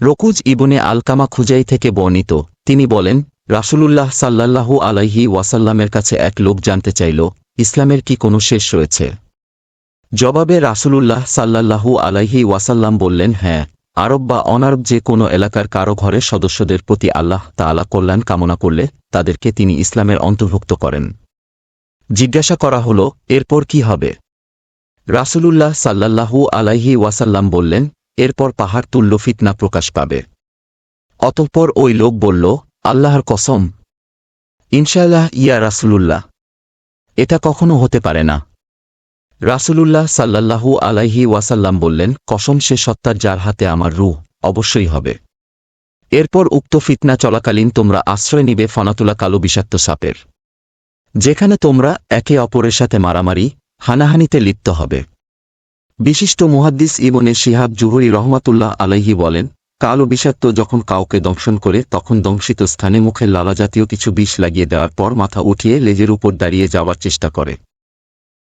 রকুজ ইবনে আলকামা খুজাই থেকে বর্ণিত। তিনি বলেন, রাসূলুল্লাহ সাল্লাল্লাহু আলাইহি ওয়াসাল্লামের কাছে এক লোক জানতে চাইল, ইসলামের কি কোনো শেষ রয়েছে? জবাবে রাসূলুল্লাহ সাল্লাল্লাহু আলাইহি ওয়াসাল্লাম বললেন হ্যাঁ আরব বা অনারব যে কোনো এলাকার কারও ঘরের সদস্যদের প্রতি আল্লাহ তাআলা কল্যাণ কামনা করলে তাদেরকে তিনি ইসলামের অন্তর্ভুক্ত করেন। জিজ্ঞাসা করা হল, এরপর কি হবে? রাসূলুল্লাহ সাল্লাল্লাহু আলাইহি ওয়াসাল্লাম বললেন এরপর পাহাড় তুল্য ফিতনা প্রকাশ পাবে। অতঃপর ওই লোক বলল, আল্লাহর কসম। ইনশাল্লাহ ইয়া রাসূলুল্লাহ। এটা কখনো হতে পারে না। রাসূলুল্লাহ সাল্লাল্লাহু আলাইহি ওয়াসাল্লাম বললেন, কসম সে সত্তার যার হাতে আমার রূহ অবশ্যই হবে। এরপর উক্ত ফিতনা চলাকালীন তোমরা আশ্রয় নিবে ফনাতুলা কালো বিষাক্ত সাপের। যেখানে তোমরা একে অপরের সাথে মারামারি, হানাহানিতে লিপ্ত হবে। বিশিষ্ট মুহাদ্দিস ইবনে শিহাব জুহরি রহমাতুল্লাহ আলাইহি বলেন, কালো বিষাক্ত যখন কাউকে দংশন করে, তখন দংশিত স্থানে মুখে লালা জাতীয় কিছু বিষ লাগিয়ে দেওয়ার পর মাথা উঠিয়ে লেজের উপর দাঁড়িয়ে যাওয়ার চেষ্টা করে।